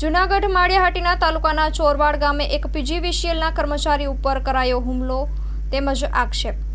જુનાગઢ માળિયાહાટીના તાલુકાના ચોરવાડ ગામે એક પીજીવીસીએલના કર્મચારી ઉપર કરાયો હુમલો તેમજ આક્ષેપ.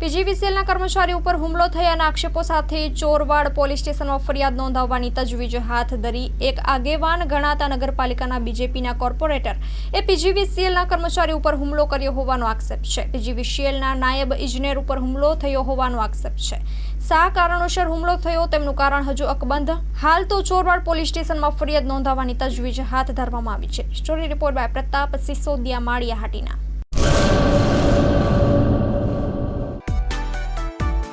પીજીવીસીએલના કર્મચારી ઉપર હુમલો થયાના આક્ષેપો સાથે ચોરવાડ પોલીસ સ્ટેશનમાં ફરિયાદ નોંધાવવાની તજવીજ હાથ ધરી. એક આગેવાન ગણાતા નગરપાલિકાના બીજેપીના કોર્પોરેટર એ પીજીવીસીએલના કર્મચારી ઉપર હુમલો કર્યો હોવાનો આક્ષેપ છે. પીજીવીસીએલના નાયબ ઇજનેર ઉપર હુમલો થયો હોવાનો આક્ષેપ છે. સા કારણોસર હુમલો થયો તેમનું કારણ હજુ અકબંધ? હાલ તો ચોરવાડ પોલીસ સ્ટેશનમાં ફરિયાદ નોંધાવવાની તજવીજ હાથ ધરવામાં આવી છે. Story report by Pratap Sisodiya Maliya Hatina